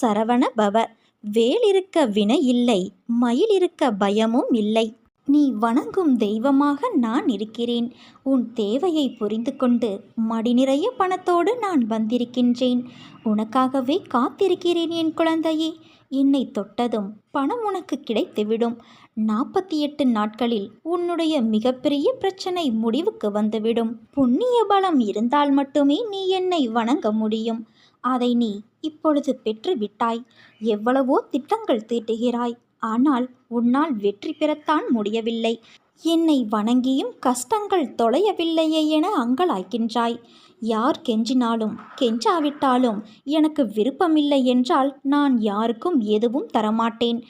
சரவண பவ. வேல் இருக்க வினை இல்லை மயில் இருக்க பயமும் இல்லை. நீ வணங்கும் தெய்வமாக நான் இருக்கிறேன். உன் தேவையை புரிந்து கொண்டு மடி நிறைய பணத்தோடு நான் வந்திருக்கின்றேன். உனக்காகவே காத்திருக்கிறேன் என் குழந்தையே. என்னை தொட்டதும் பணம் உனக்கு கிடைத்துவிடும். நாற்பத்தி எட்டு நாட்களில் உன்னுடைய மிகப்பெரிய பிரச்சனை முடிவுக்கு வந்துவிடும். புண்ணிய பலம் இருந்தால் மட்டுமே நீ என்னை வணங்க முடியும். அதை நீ இப்பொழுது பெற்று விட்டாய் எவ்வளவோ திட்டங்கள் தீட்டுகிறாய். ஆனால் உன்னால் வெற்றி பெறத்தான் முடியவில்லை. என்னை வணங்கியும் கஷ்டங்கள் தொலையவில்லையே என அங்கலாய்க்கின்றாய். யார் கெஞ்சினாலும் கெஞ்சாவிட்டாலும் எனக்கு விருப்பமில்லை என்றால் நான் யாருக்கும் எதுவும் தரமாட்டேன்.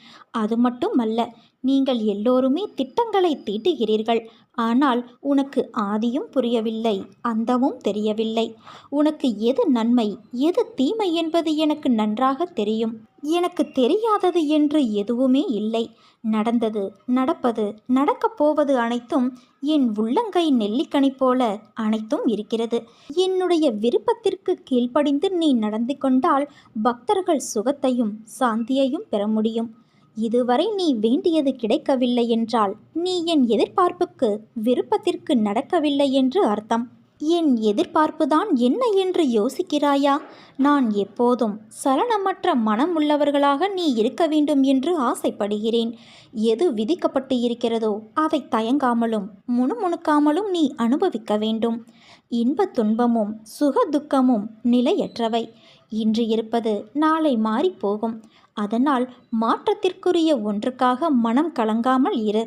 அது மட்டுமல்ல நீங்கள் எல்லோருமே திட்டங்களை தீட்டுகிறீர்கள். ஆனால் உனக்கு ஆதியும் புரியவில்லை அந்தமும் தெரியவில்லை. உனக்கு எது நன்மை எது தீமை என்பது எனக்கு நன்றாக தெரியும். எனக்கு தெரியாதது என்று எதுவுமே இல்லை. நடந்தது நடப்பது நடக்கப் போவது அனைத்தும் என் உள்ளங்கை நெல்லிக்கனி போல அனைத்தும் இருக்கிறது. என்னுடைய விருப்பத்திற்கு கீழ்ப்படிந்து நீ நடந்து கொண்டால் பக்தர்கள் சுகத்தையும் சாந்தியையும் பெற முடியும். இதுவரை நீ வேண்டியது கிடைக்கவில்லை என்றால் நீ என் எதிர்பார்ப்புக்கு விருப்பத்திற்கு நடக்கவில்லை என்று அர்த்தம். என் எதிர்பார்ப்புதான் என்ன என்று யோசிக்கிறாயா? நான் எப்போதும் சலனமற்ற மனம் உள்ளவர்களாக நீ இருக்க வேண்டும் என்று ஆசைப்படுகிறேன். எது விதிக்கப்பட்டு இருக்கிறதோ அதை தயங்காமலும் முணுமுணுக்காமலும் நீ அனுபவிக்க வேண்டும். இன்ப துன்பமும் சுக துக்கமும் நிலையற்றவை. இன்று இருப்பது நாளை மாறிப்போகும். அதனால் மாற்றத்திற்குரிய ஒன்றுக்காக மனம் கலங்காமல் இரு.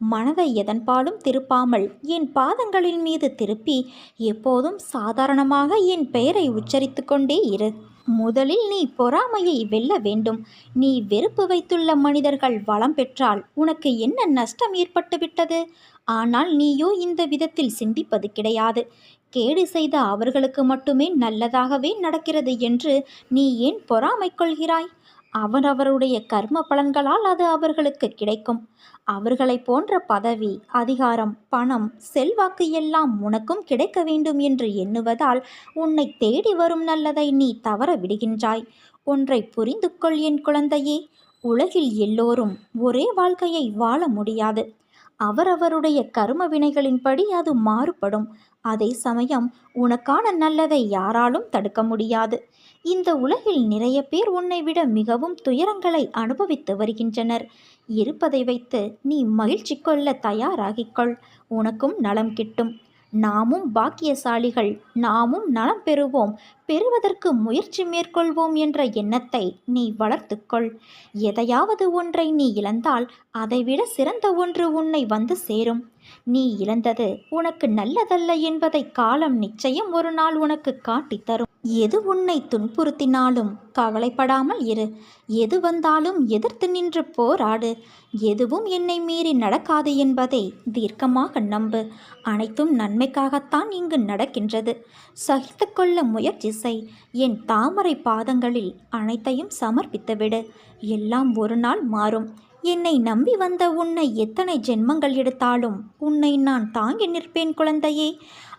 மனதை எதன்பாலும் திருப்பாமல் என் பாதங்களின் மீது திருப்பி எப்போதும் சாதாரணமாக என் பெயரை உச்சரித்து கொண்டே இரு. முதலில் நீ பொறாமையை வெல்ல வேண்டும். நீ வெறுப்பு வைத்துள்ள மனிதர்கள் வளம் பெற்றால் உனக்கு என்ன நஷ்டம் ஏற்பட்டுவிட்டது? ஆனால் நீயோ இந்த விதத்தில் சிந்திப்பது கிடையாது. கேடு செய்த அவர்களுக்கு மட்டுமே நல்லதாகவே நடக்கிறது என்று நீ ஏன் பொறாமை கொள்கிறாய்? அவரவருடைய கர்ம பலன்களால் அது அவர்களுக்கு கிடைக்கும். அவர்களைப் போன்ற பதவி அதிகாரம் பணம் செல்வாக்கு எல்லாம் உனக்கும் கிடைக்க வேண்டும் என்று எண்ணுவதால் உன்னை தேடி வரும் நல்லதை நீ தவற விடுகின்றாய். ஒன்றை புரிந்து கொள் என் குழந்தையே. உலகில் எல்லோரும் ஒரே வாழ்க்கையை வாழ முடியாது. அவரவருடைய கரும வினைகளின்படி அது மாறுபடும். அதே சமயம் உனக்கான நல்லதை யாராலும் தடுக்க முடியாது. இந்த உலகில் நிறைய பேர் உன்னை விட மிகவும் துயரங்களை அனுபவித்து வருகின்றனர். இருப்பதை வைத்து நீ மகிழ்ச்சி கொள்ள தயாராகிக்கொள். உனக்கும் நலம் கிட்டும். நாமும் பாக்கியசாலிகள் நாமும் நலம் பெறுவோம். பெறுவதற்கு முயற்சி மேற்கொள்வோம் என்ற எண்ணத்தை நீ வளர்த்துக்கொள். எதையாவது ஒன்றை நீ இழந்தால் அதைவிட சிறந்த ஒன்று உன்னை வந்து சேரும். நீ இழந்தது உனக்கு நல்லதல்ல என்பதை காலம் நிச்சயம் ஒரு நாள் உனக்கு காட்டித் தரும் எது உன்னை துன்புறுத்தினாலும் கவலைப்படாமல் இரு. எது வந்தாலும் எதிர்த்து நின்று போராடு. எதுவும் என்னை மீறி நடக்காது என்பதை தீர்க்கமாக நம்பு. அனைத்தும் நன்மைக்காகத்தான் இங்கு நடக்கின்றது. சகித்து கொள்ள முயற்சி செய். என் தாமரை பாதங்களில் அனைத்தையும் சமர்ப்பித்துவிடு எல்லாம் ஒரு நாள் மாறும். என்னை நம்பி வந்த உன்னை எத்தனை ஜென்மங்கள் எடுத்தாலும் உன்னை நான் தாங்கி நிற்பேன் குழந்தையே.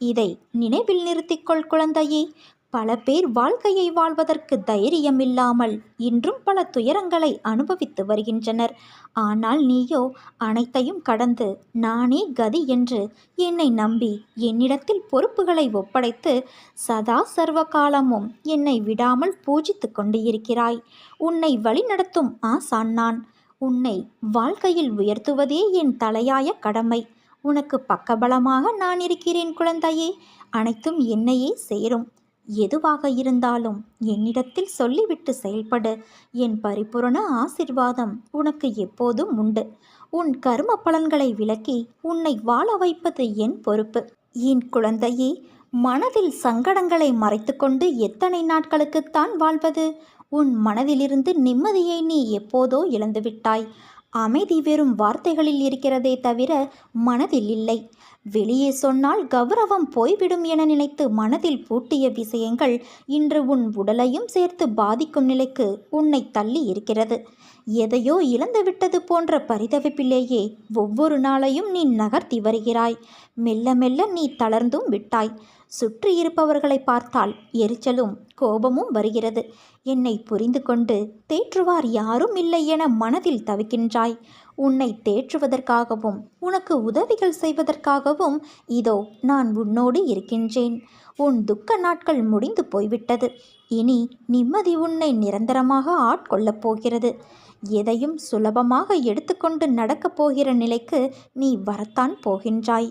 இதை நினைவில் நிறுத்திக்கொள் குழந்தையே. பல பேர் வாழ்க்கையை வாழ்வதற்கு தைரியம் இல்லாமல் இன்றும் பல துயரங்களை அனுபவித்து வருகின்றனர். ஆனால் நீயோ அனைத்தையும் கடந்து நானே கதி என்று என்னை நம்பி என்னிடத்தில் பொறுப்புகளை ஒப்படைத்து சதா சர்வ காலமும் என்னை விடாமல் பூஜித்து கொண்டு இருக்கிறாய் உன்னை வழிநடத்தும் ஆசான் நான். உன்னை வாழ்க்கையில் உயர்த்துவதே என் தலையாய கடமை. உனக்கு பக்கபலமாக நான் இருக்கிறேன் குழந்தையே. அனைத்தும் என்னையே சேரும். எதுவாக இருந்தாலும் என்னிடத்தில் சொல்லிவிட்டு செயல்படு. என் பரிபூரண ஆசிர்வாதம் உனக்கு எப்போதும் உண்டு. உன் கர்ம பலன்களை விலக்கி உன்னை வாழ வைப்பது என் பொறுப்பு. என் குழந்தையே மனதில் சங்கடங்களை மறைத்துக்கொண்டு எத்தனை நாட்களுக்குத்தான் வாழ்வது? உன் மனதிலிருந்து நிம்மதியை நீ எப்போதோ இழந்துவிட்டாய். அமைதி வெறும் வார்த்தைகளில் இருக்கிறதே தவிர மனதில் இல்லை. வெளியே சொன்னால் கௌரவம் போய்விடும் என நினைத்து மனதில் பூட்டிய விஷயங்கள் இன்று உன் உடலையும் சேர்த்து பாதிக்கும் நிலைக்கு உன்னை தள்ளி இருக்கிறது. எதையோ இழந்துவிட்டது போன்ற பரிதவிப்பிலேயே ஒவ்வொரு நாளையும் நீ நகர்த்தி வருகிறாய். மெல்ல மெல்ல நீ தளர்ந்தும் விட்டாய். சுற்றி இருப்பவர்களை பார்த்தால் எரிச்சலும் கோபமும் வருகிறது. என்னை புரிந்து கொண்டு தேற்றுவார் யாரும் இல்லை என மனதில் தவிக்கின்றாய். உன்னை தேற்றுவதற்காகவும் உனக்கு உதவிகள் செய்வதற்காகவும் இதோ நான் உன்னோடு இருக்கின்றேன். உன் துக்க நாட்கள் முடிந்து போய்விட்டது. இனி நிம்மதி உன்னை நிரந்தரமாக ஆட்கொள்ளப் போகிறது. எதையும் சுலபமாக எடுத்துக்கொண்டு நடக்கப் போகிற நிலைக்கு நீ வரத்தான் போகின்றாய்.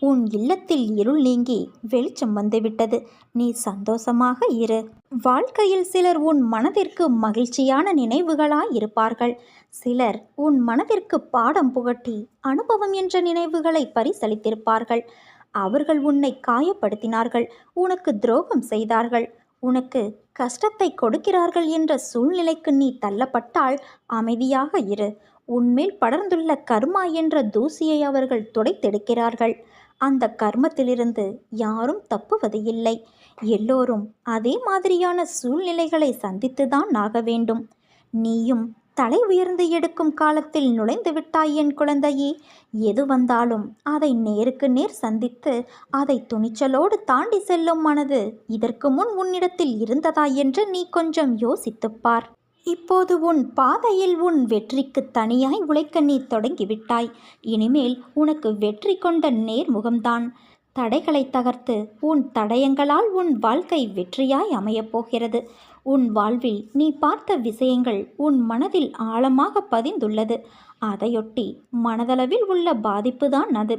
உன் இல்லத்தில் இருள் நீங்கி வெளிச்சம் வந்துவிட்டது. நீ சந்தோஷமாக இரு. வாழ்க்கையில் சிலர் உன் மனதிற்கு மகிழ்ச்சியான நினைவுகளாய் இருப்பார்கள். சிலர் உன் மனதிற்கு பாடம் புகட்டி அனுபவம் என்ற நினைவுகளை பரிசளித்திருப்பார்கள். அவர்கள் உன்னை காயப்படுத்தினார்கள். உனக்கு துரோகம் செய்தார்கள். உனக்கு கஷ்டத்தை கொடுக்கிறார்கள் என்ற சூழ்நிலைக்கு நீ தள்ளப்பட்டால் அமைதியாக இரு. உன்மேல் படர்ந்துள்ள கர்மா என்ற தூசியை அவர்கள் துடைத்தெடுக்கிறார்கள். அந்த கர்மத்திலிருந்து யாரும் தப்புவது இல்லை எல்லோரும் அதே மாதிரியான சூழ்நிலைகளை சந்தித்துதான் ஆக வேண்டும். நீயும் தலை உயர்ந்து எடுக்கும் காலத்தில் நுழைந்து விட்டாய் என் குழந்தையே. எது வந்தாலும் அதை நேருக்கு நேர் சந்தித்து அதை துணிச்சலோடு தாண்டி செல்லும் மனது இதற்கு முன் உன்னிடத்தில் இருந்ததா என்று நீ கொஞ்சம் யோசித்துப் பார். இப்போது உன் பாதையில் உன் வெற்றிக்கு தனியாய் உழைக்க நீ தொடங்கிவிட்டாய். இனிமேல் உனக்கு வெற்றி கொண்ட நேர்முகம்தான். தடைகளை தகர்த்து உன் தடயங்களால் உன் வாழ்க்கை வெற்றியாய் அமையப் போகிறது. உன் வாழ்வில் நீ பார்த்த விஷயங்கள் உன் மனதில் ஆழமாக பதிந்துள்ளது. அதையொட்டி மனதளவில் உள்ள பாதிப்புதான் அது.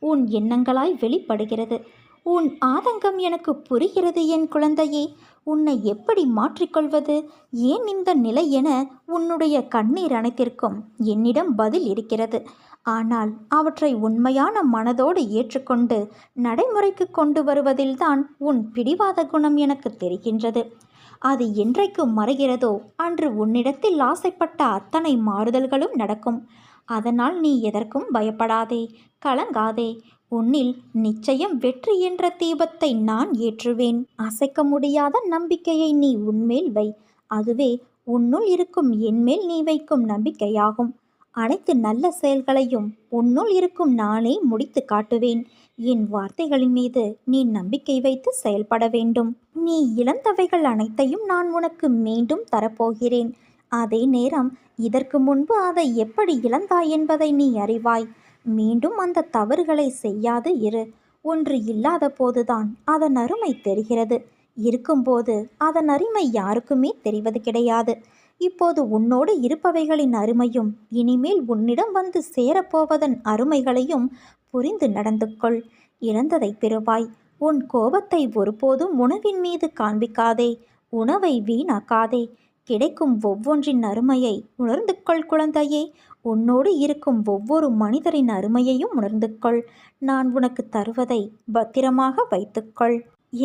உன் எண்ணங்களாய் வெளிப்படுகிறது. உன் ஆதங்கம் எனக்கு புரிகிறது என் குழந்தையே. உன்னை எப்படி மாற்றிக்கொள்வது? ஏன் இந்த நிலை என உன்னுடைய கண்ணீர் அனைத்திற்கும் என்னிடம் பதில் இருக்கிறது. ஆனால் அவற்றை உண்மையான மனதோடு ஏற்றுக்கொண்டு நடைமுறைக்கு கொண்டு வருவதில்தான் உன் பிடிவாத குணம் எனக்கு தெரிகின்றது. அது என்றைக்கு மறைகிறதோ அன்று உன்னிடத்தில் ஆசைப்பட்ட அத்தனை மாறுதல்களும் நடக்கும். அதனால் நீ எதற்கும் பயப்படாதே கலங்காதே. உன்னில் நிச்சயம் வெற்றி என்ற தீபத்தை நான் ஏற்றுவேன். அசைக்க முடியாத நம்பிக்கையை நீ உன்மேல் வை. அதுவே உன்னுள் இருக்கும் என்மேல் நீ வைக்கும் நம்பிக்கையாகும். அனைத்து நல்ல செயல்களையும் உன்னுள் இருக்கும் நானே முடித்து காட்டுவேன். என் வார்த்தைகளின் மீது நீ நம்பிக்கை வைத்து செயல்பட வேண்டும். நீ இழந்தவைகள் அனைத்தையும் நான் உனக்கு மீண்டும் தரப்போகிறேன். அதே நேரம் இதற்கு முன்பு அதை எப்படி இழந்தாய் என்பதை நீ அறிவாய். மீண்டும் அந்த தவறுகளை செய்யாது இரு. ஒன்று இல்லாத போதுதான் அதன் அருமை தெரிகிறது. இருக்கும்போது அதன் அருமை யாருக்குமே தெரிவது கிடையாது. இப்போது உன்னோடு இருப்பவைகளின் அருமையும் இனிமேல் உன்னிடம் வந்து சேரப்போவதன் அருமைகளையும் புரிந்து நடந்து கொள் இழந்ததை பெறுவாய். உன் கோபத்தை ஒருபோதும் உணவின் மீது காண்பிக்காதே. உணவை வீணாக்காதே. கிடைக்கும் ஒவ்வொன்றின் அருமையை உணர்ந்து கொள் குழந்தையே. உன்னோடு இருக்கும் ஒவ்வொரு மனிதரின் அருமையையும் உணர்ந்து கொள் நான் உனக்கு தருவதை பத்திரமாக வைத்துக்கொள்.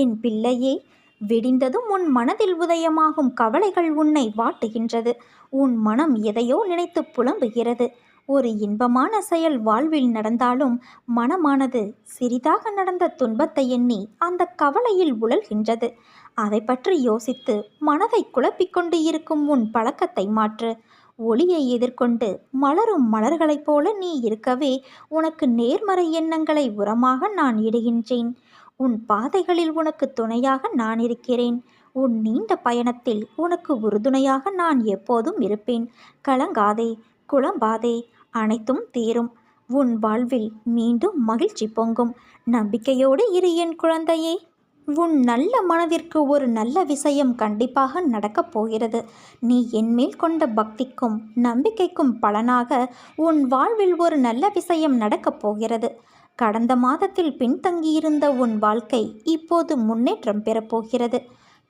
என் பிள்ளையே விடிந்ததும் உன் மனதில் உதயமாகும் கவலைகள் உன்னை வாட்டுகின்றது. உன் மனம் எதையோ நினைத்து புலம்புகிறது. ஒரு இன்பமான செயல் வாழ்வில் நடந்தாலும் மனமானது சிறிதாக நடந்த துன்பத்தை எண்ணி அந்த கவலையில் உழல்கின்றது. அதை பற்றி யோசித்து மனதை குழப்பிக்கொண்டு இருக்கும் உன் பழக்கத்தை மாற்று. ஒளியை எதிர்கொண்டு மலரும் மலர்களைப் போல நீ இருக்கவே உனக்கு நேர்மறை எண்ணங்களை உரமாக நான் இடுகின்றேன். உன் பாதைகளில் உனக்கு துணையாக நான் இருக்கிறேன். உன் நீண்ட பயணத்தில் உனக்கு உறுதுணையாக நான் எப்போதும் இருப்பேன். கலங்காதே குழம்பாதே அனைத்தும் தீரும். உன் வாழ்வில் மீண்டும் மகிழ்ச்சி பொங்கும். நம்பிக்கையோடு இரு என் குழந்தையே. உன் நல்ல மனதிற்கு ஒரு நல்ல விஷயம் கண்டிப்பாக நடக்கப் போகிறது. நீ என்மேல் கொண்ட பக்திக்கும் நம்பிக்கைக்கும் பலனாக உன் வாழ்வில் ஒரு நல்ல விஷயம் நடக்கப் போகிறது. கடந்த மாதத்தில் பின்தங்கியிருந்த உன் வாழ்க்கை இப்போது முன்னேற்றம் பெறப்போகிறது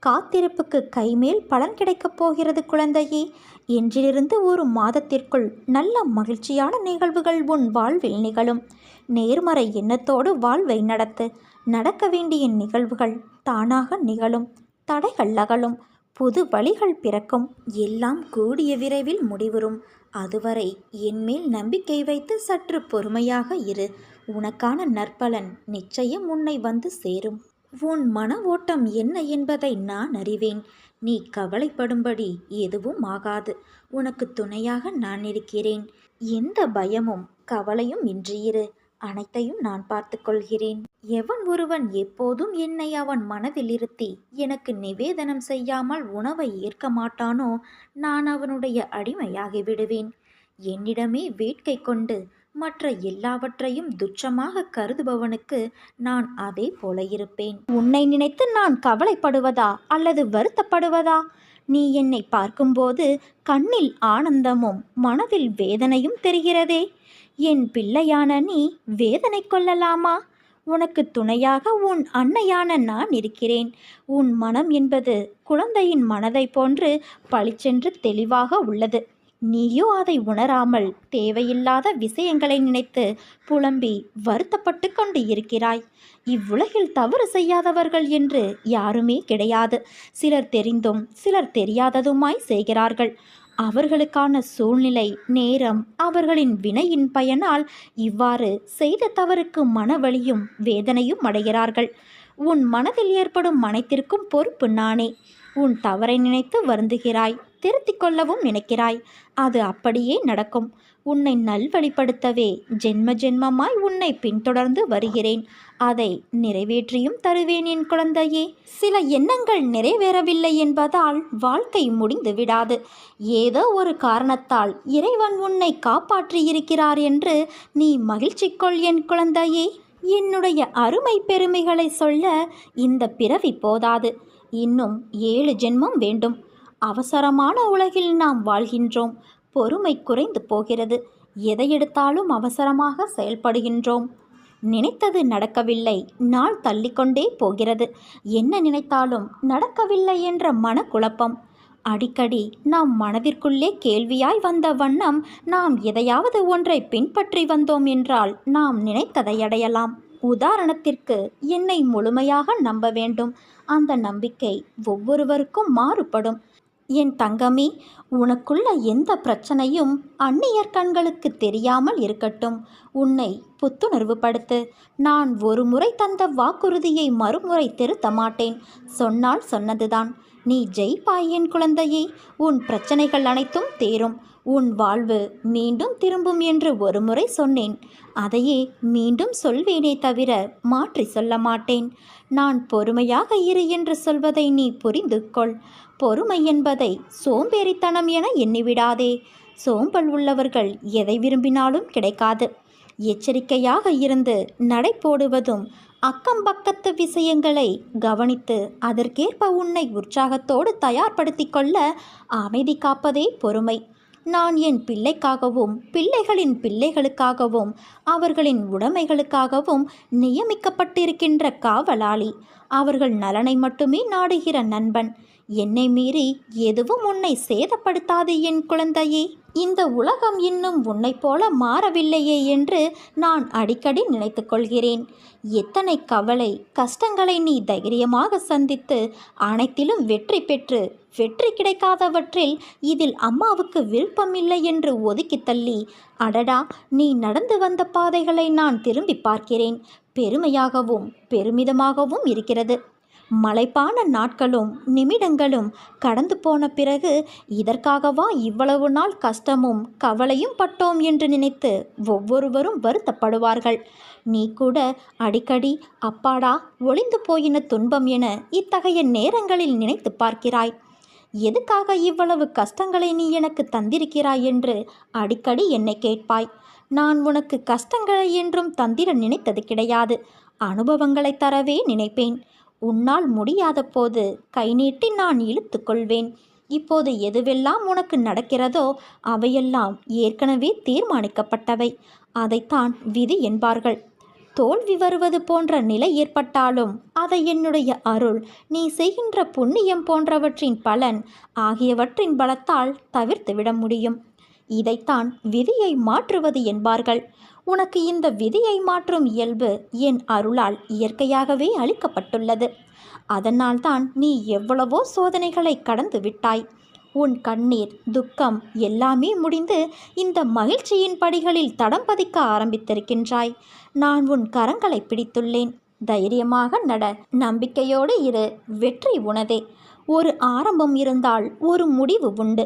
காத்திருப்புக்கு கைமேல் பலன் கிடைக்கப் போகிறது குழந்தையே. இன்றிலிருந்து ஒரு மாதத்திற்குள் நல்ல மகிழ்ச்சியான நிகழ்வுகள் உன் வாழ்வில் நிகழும். நேர்மறை எண்ணத்தோடு வாழ்வை நடத்து நடக்க வேண்டிய நிகழ்வுகள் தானாக நிகழும் தடைகள் அகலும் புது வழிகள் பிறக்கும் எல்லாம் கூடிய விரைவில் முடிவுறும். அதுவரை என்மேல் நம்பிக்கை வைத்து சற்று பொறுமையாக இரு. உனக்கான நற்பலன் நிச்சயம் உன்னை வந்து சேரும். உன் மன ஓட்டம் என்ன என்பதை நான் அறிவேன். நீ கவலைப்படும்படி எதுவும் ஆகாது. உனக்கு துணையாக நான் இருக்கிறேன். எந்த பயமும் கவலையும் இன்றியிரு. அனைத்தையும் நான் பார்த்து கொள்கிறேன் எவன் ஒருவன் எப்போதும் என்னை அவன் மனதில் இருத்தி எனக்கு நிவேதனம் செய்யாமல் உணவை ஏற்க மாட்டானோ நான் அவனுடைய அடிமையாகி விடுவேன். என்னிடமே வேட்கை கொண்டு மற்ற எல்லாவற்றையும் துச்சமாக கருதுபவனுக்கு நான் அதே போல இருப்பேன். உன்னை நினைத்து நான் கவலைப்படுவதா அல்லது வருத்தப்படுவதா? நீ என்னை பார்க்கும்போது கண்ணில் ஆனந்தமும் மனதில் வேதனையும் தெரிகிறதே. என் பிள்ளையான நீ வேதனை கொள்ளலாமா? உனக்கு துணையாக உன் அன்னையான நான் இருக்கிறேன். உன் மனம் என்பது குழந்தையின் மனதை போன்று பளிச்சென்று தெளிவாக உள்ளது. நீயோ அதை உணராமல் தேவையில்லாத விஷயங்களை நினைத்து புலம்பி வருத்தப்பட்டு கொண்டு இருக்கிறாய். இவ்வுலகில் தவறு செய்யாதவர்கள் என்று யாருமே கிடையாது. சிலர் தெரிந்தும் சிலர் தெரியாததுமாய் செய்கிறார்கள். அவர்களுக்கான சூழ்நிலை நேரம் அவர்களின் வினையின் பயனால் இவ்வாறு செய்த தவறுக்கு மனவழியும் வேதனையும் அடைகிறார்கள். உன் மனதில் ஏற்படும் அனைத்திற்கும் பொறுப்பு நானே. உன் தவறை நினைத்து வருந்துகிறாய் திருத்திக் கொள்ளவும் நினைக்கிறாய். அது அப்படியே நடக்கும். உன்னை நல்வழிப்படுத்தவே ஜென்ம ஜென்மமாய் உன்னை பின்தொடர்ந்து வருகிறேன். அதை நிறைவேற்றியும் தருவேன் என் குழந்தையே. சில எண்ணங்கள் நிறைவேறவில்லை என்பதால் வாழ்க்கை முடிந்து விடாது. ஏதோ ஒரு காரணத்தால் இறைவன் உன்னை காப்பாற்றியிருக்கிறார் என்று நீ மகிழ்ச்சி கொள் என் குழந்தையே. என்னுடைய அருமை பெருமைகளை சொல்ல இந்த பிறவி போதாது. இன்னும் ஏழு ஜென்மம் வேண்டும். அவசரமான உலகில் நாம் வாழ்கின்றோம். பொறுமை குறைந்து போகிறது. எதை எடுத்தாலும் அவசரமாக செயல்படுகின்றோம். நினைத்தது நடக்கவில்லை. நாள் தள்ளிக்கொண்டே போகிறது. என்ன நினைத்தாலும் நடக்கவில்லை என்ற மனக்குழப்பம். அடிக்கடி நாம் மனதிற்குள்ளே கேள்வியாய் வந்த வண்ணம் நாம் எதையாவது ஒன்றை பின்பற்றி வந்தோம் என்றால் நாம் நினைத்ததை அடையலாம். உதாரணத்திற்கு என்னை முழுமையாக நம்ப வேண்டும். அந்த நம்பிக்கை ஒவ்வொருவருக்கும் மாறுபடும். என் தங்கமே உனக்குள்ள எந்த பிரச்சனையும் அந்நியர் கண்களுக்கு தெரியாமல் இருக்கட்டும். உன்னை புத்துணர்வு படுத்து நான் ஒரு முறை தந்த வாக்குறுதியை மறுமுறை திருத்த மாட்டேன். சொன்னால் சொன்னதுதான். நீ ஜெயிப்பாய் என் குழந்தையே. உன் பிரச்சனைகள் அனைத்தும் தேரும். உன் வாழ்வு மீண்டும் திரும்பும் என்று ஒருமுறை சொன்னேன். அதையே மீண்டும் சொல்வேனே தவிர மாற்றி சொல்ல மாட்டேன். நான் பொறுமையாக இரு என்று சொல்வதை நீ புரிந்து கொள். பொறுமை என்பதை சோம்பேறித்தனம் என எண்ணிவிடாதே. சோம்பல் உள்ளவர்கள் எதை விரும்பினாலும் கிடைக்காது. எச்சரிக்கையாக இருந்து நடை போடுவதும் அக்கம் பக்கத்து விஷயங்களை கவனித்து அதற்கேற்ப உன்னை உற்சாகத்தோடு தயார்படுத்தி கொள்ள அமைதி காப்பதே பொறுமை. நான் என் பிள்ளைக்காகவும் பிள்ளைகளின் பிள்ளைகளுக்காகவும் அவர்களின் உடைமைகளுக்காகவும் நியமிக்கப்பட்டிருக்கின்ற காவலாளி. அவர்கள் நலனை மட்டுமே நாடுகிற நண்பன். என்னை மீறி எதுவும் உன்னை சேதப்படுத்தாது என் குழந்தையே. இந்த உலகம் இன்னும் உன்னைப் போல மாறவில்லையே என்று நான் அடிக்கடி நினைத்து கொள்கிறேன். எத்தனை கவலை கஷ்டங்களை நீ தைரியமாக சந்தித்து அனைத்திலும் வெற்றி பெற்று வெற்றி கிடைக்காதவற்றில் இதில் அம்மாவுக்கு விருப்பமில்லை என்று ஒதுக்கி தள்ளி அடடா நீ நடந்து வந்த பாதைகளை நான் திரும்பி பார்க்கிறேன். பெருமையாகவும் பெருமிதமாகவும் இருக்கிறது. மலைப்பான நாட்களும் நிமிடங்களும் கடந்து போன பிறகு இதற்காகவா இவ்வளவு நாள் கஷ்டமும் கவலையும் பட்டோம் என்று நினைத்து ஒவ்வொருவரும் வருத்தப்படுவார்கள். நீ கூட அடிக்கடி அப்பாடா ஒளிந்து போயின துன்பம் என இத்தகைய நேரங்களில் நினைத்து பார்க்கிறாய். எதுக்காக இவ்வளவு கஷ்டங்களை நீ எனக்கு தந்திருக்கிறாய் என்று அடிக்கடி என்னை கேட்பாய். நான் உனக்கு கஷ்டங்களை என்றும் தந்திர நினைத்தது கிடையாது. அனுபவங்களை தரவே நினைப்பேன். உன்னால் முடியாத போது கை நீட்டி நான் இழுத்து கொள்வேன். இப்போது எதுவெல்லாம் உனக்கு நடக்கிறதோ அவையெல்லாம் ஏற்கனவே தீர்மானிக்கப்பட்டவை. அதைத்தான் விதி என்பார்கள். தோல்வி வருவது போன்ற நிலை ஏற்பட்டாலும் அதை என்னுடைய அருள் நீ செய்கின்ற புண்ணியம் போன்றவற்றின் பலன் ஆகியவற்றின் பலத்தால் தவிர்த்துவிட முடியும். இதைத்தான் விதியை மாற்றுவது என்பார்கள். உனக்கு இந்த விதியை மாற்றும் இயல்பு என் அருளால் இயற்கையாகவே அளிக்கப்பட்டுள்ளது அதனால்தான் நீ எவ்வளவோ சோதனைகளை கடந்து விட்டாய். உன் கண்ணீர் துக்கம் எல்லாமே முடிந்து இந்த மகிழ்ச்சியின் படிகளில் தடம் பதிக்க ஆரம்பித்திருக்கின்றாய். நான் உன் கரங்களை பிடித்துள்ளேன். தைரியமாக நட நம்பிக்கையோடு இரு. வெற்றி உனதே. ஒரு ஆரம்பம் இருந்தால் ஒரு முடிவு உண்டு.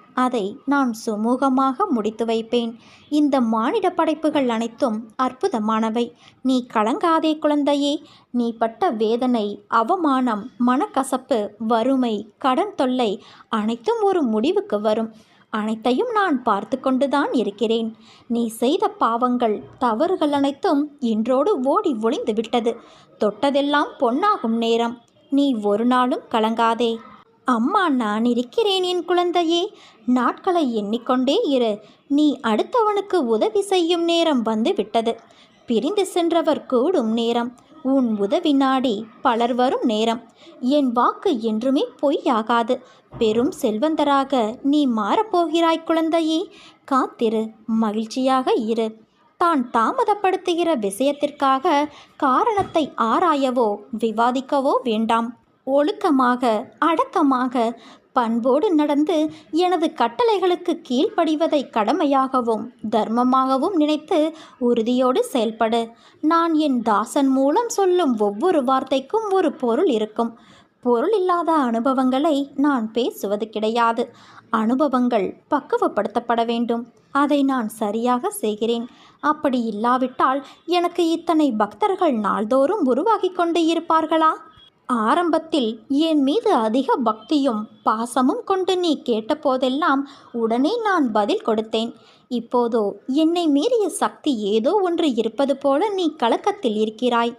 அதை நான் சுமூகமாக முடித்து வைப்பேன். இந்த மானிட படைப்புகள் அனைத்தும் அற்புதமானவை. நீ கலங்காதே குழந்தையே. நீ பட்ட வேதனை அவமானம் மனக்கசப்பு வறுமை கடன் தொல்லை அனைத்தும் ஒரு முடிவுக்கு வரும். அனைத்தையும் நான் பார்த்து கொண்டுதான் இருக்கிறேன். நீ செய்த பாவங்கள் தவறுகள் அனைத்தும் இன்றோடு ஓடி ஒளிந்து விட்டது. தொட்டதெல்லாம் பொன்னாகும் நேரம். நீ ஒரு நாளும் கலங்காதே. அம்மா நான் இருக்கிறேன் என் குழந்தையே. நாட்களை எண்ணிக்கொண்டே இரு. நீ அடுத்தவனுக்கு உதவி செய்யும் நேரம் வந்து விட்டது. பிரிந்து சென்றவர் கூடும் நேரம். உன் உதவி நாடி பலர் வரும் நேரம். என் வாக்கு என்றுமே பொய்யாகாது. பெரும் செல்வந்தராக நீ மாறப்போகிறாய் குழந்தையே. காத்திரு மகிழ்ச்சியாக இரு. தான் தாமதப்படுத்துகிற விஷயத்திற்காக காரணத்தை ஆராயவோ விவாதிக்கவோ வேண்டாம். ஒழுக்கமாக அடக்கமாக பண்போடு நடந்து எனது கட்டளைகளுக்கு கீழ்ப்படிவதை கடமையாகவும் தர்மமாகவும் நினைத்து உறுதியோடு செயல்படு. நான் என் தாசன் மூலம் சொல்லும் ஒவ்வொரு வார்த்தைக்கும் ஒரு பொருள் இருக்கும். பொருள் இல்லாத அனுபவங்களை நான் பேசுவது கிடையாது. அனுபவங்கள் பக்குவப்படுத்தப்பட வேண்டும். அதை நான் சரியாக செய்கிறேன். அப்படி இல்லாவிட்டால் எனக்கு இத்தனை பக்தர்கள் நாள்தோறும் உருவாகி கொண்டு இருப்பார்களா? ஆரம்பத்தில் என் மீது அதிக பக்தியும் பாசமும் கொண்டு நீ கேட்டபோதெல்லாம் உடனே நான் பதில் கொடுத்தேன். இப்போதோ என்னை மீறிய சக்தி ஏதோ ஒன்று இருப்பது போல நீ கலக்கத்தில் இருக்கிறாய்.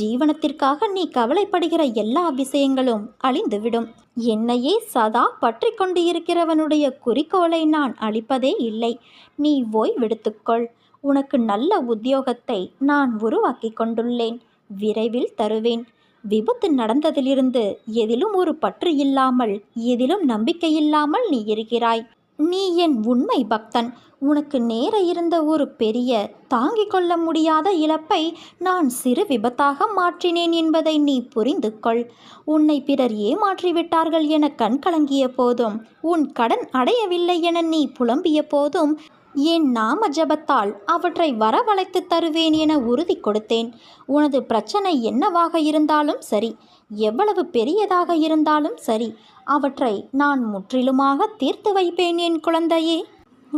ஜீவனத்திற்காக நீ கவலைப்படுகிற எல்லா விஷயங்களும் அழிந்துவிடும். என்னையே சதா பற்றி கொண்டு இருக்கிறவனுடைய குறிக்கோளை நான் அளிப்பதே இல்லை. நீ ஓய்வெடுத்துக்கொள் உனக்கு நல்ல உத்தியோகத்தை நான் உருவாக்கி கொண்டுள்ளேன். விரைவில் தருவேன். விபத்து நடந்ததிலிருந்து எதிலும் ஒரு பற்று இல்லாமல் எதிலும் நம்பிக்கை இல்லாமல் நீ இருக்கிறாய். நீ என் உண்மை பக்தன். உனக்கு நேர இருந்த ஒரு பெரிய தாங்கிக் கொள்ள முடியாத இழப்பை நான் சிறு விபத்தாக மாற்றினேன் என்பதை நீ புரிந்து கொள். உன்னை பிறர் ஏமாற்றிவிட்டார்கள் என கண்கலங்கிய போதும் உன் கடன் அடையவில்லை என நீ புலம்பிய போதும் என் நாம ஜபத்தால் அவற்றை வரவழைத்து தருவேன் என உறுதி கொடுத்தேன்? உனது பிரச்சனை என்னவாக இருந்தாலும் சரி எவ்வளவு பெரியதாக இருந்தாலும் சரி அவற்றை நான் முற்றிலுமாக தீர்த்து வைப்பேன் என் குழந்தையே.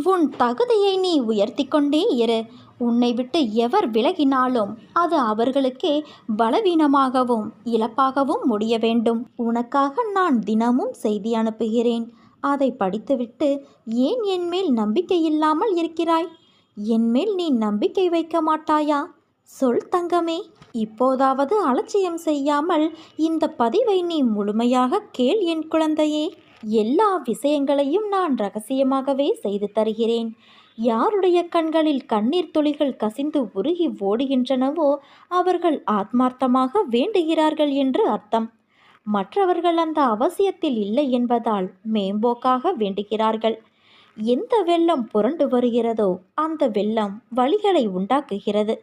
உன் தகுதியை நீ உயர்த்தி கொண்டே இரு. உன்னை விட்டு எவர் விலகினாலும் அது அவர்களுக்கே பலவீனமாகவும் இழப்பாகவும் முடிய வேண்டும். உனக்காக நான் தினமும் செய்தி அனுப்புகிறேன். அதை படித்துவிட்டு ஏன் என் மேல் நம்பிக்கை இல்லாமல் இருக்கிறாய்? என் மேல் நீ நம்பிக்கை வைக்க மாட்டாயா? சொல் தங்கமே. இப்போதாவது அலட்சியம் செய்யாமல் இந்த பதிவை நீ முழுமையாக கேள் என் குழந்தையே. எல்லா விஷயங்களையும் நான் ரகசியமாகவே செய்து தருகிறேன். யாருடைய கண்களில் கண்ணீர் துளிகள் கசிந்து உருகி ஓடுகின்றனவோ அவர்கள் ஆத்மார்த்தமாக வேண்டுகிறார்கள் என்று அர்த்தம். மற்றவர்கள் அந்த அவசியத்தில் இல்லை என்பதால் மேம்போக்காக வேண்டுகிறார்கள். எந்த வெள்ளம் புரண்டு வருகிறதோ அந்த வெள்ளம் வழிகளை உண்டாக்குகிறது.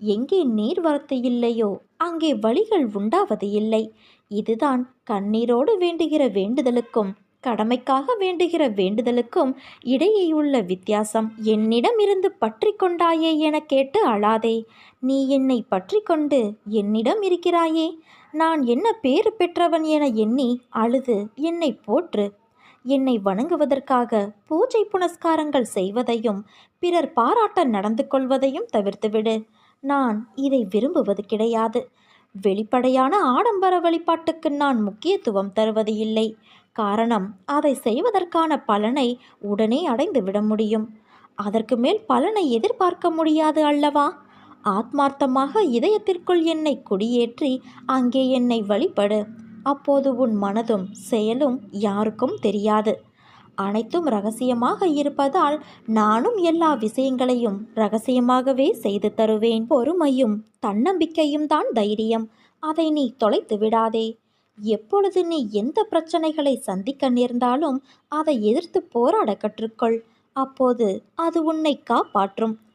எங்கே நீர்வரத்து இல்லையோ அங்கே வழிகள் உண்டாவது இல்லை. இதுதான் கண்ணீரோடு வேண்டுகிற வேண்டுதலுக்கும் கடமைக்காக வேண்டுகிற வேண்டுதலுக்கும் இடையே உள்ள வித்தியாசம். என்னிடம் இருந்து பற்றி கொண்டாயே என கேட்டு அழாதே. நீ என்னை பற்றி கொண்டு என்னிடம் இருக்கிறாயே? நான் என்ன பேறு பெற்றவன் என எண்ணி அழுது என்னை போற்று. என்னை வணங்குவதற்காக பூஜை புனஸ்காரங்கள் செய்வதையும் பிறர் பாராட்ட நடந்து கொள்வதையும் தவிர்த்துவிடு. நான் இதை விரும்புவது கிடையாது. வெளிப்படையான ஆடம்பர வழிபாட்டுக்கு நான் முக்கியத்துவம் தருவது இல்லை. காரணம் அதை செய்வதற்கான பலனை உடனே அடைந்து விட முடியும். அதற்கு மேல் பலனை எதிர்பார்க்க முடியாது அல்லவா? ஆத்மார்த்தமாக இதயத்திற்குள் என்னை குடியேற்றி அங்கே என்னை வழிபடு. அப்போது உன் மனதும் செயலும் யாருக்கும் தெரியாது. அனைத்தும் ரகசியமாக இருப்பதால் நானும் எல்லா விஷயங்களையும் ரகசியமாகவே செய்து தருவேன். பொறுமையும் தன்னம்பிக்கையும் தான் தைரியம். அதை நீ தொலைத்து விடாதே. எப்பொழுது நீ எந்த பிரச்சனைகளை சந்திக்க நேர்ந்தாலும் அதை எதிர்த்து போராட கற்றுக்கொள். அப்போது அது உன்னை காப்பாற்றும்.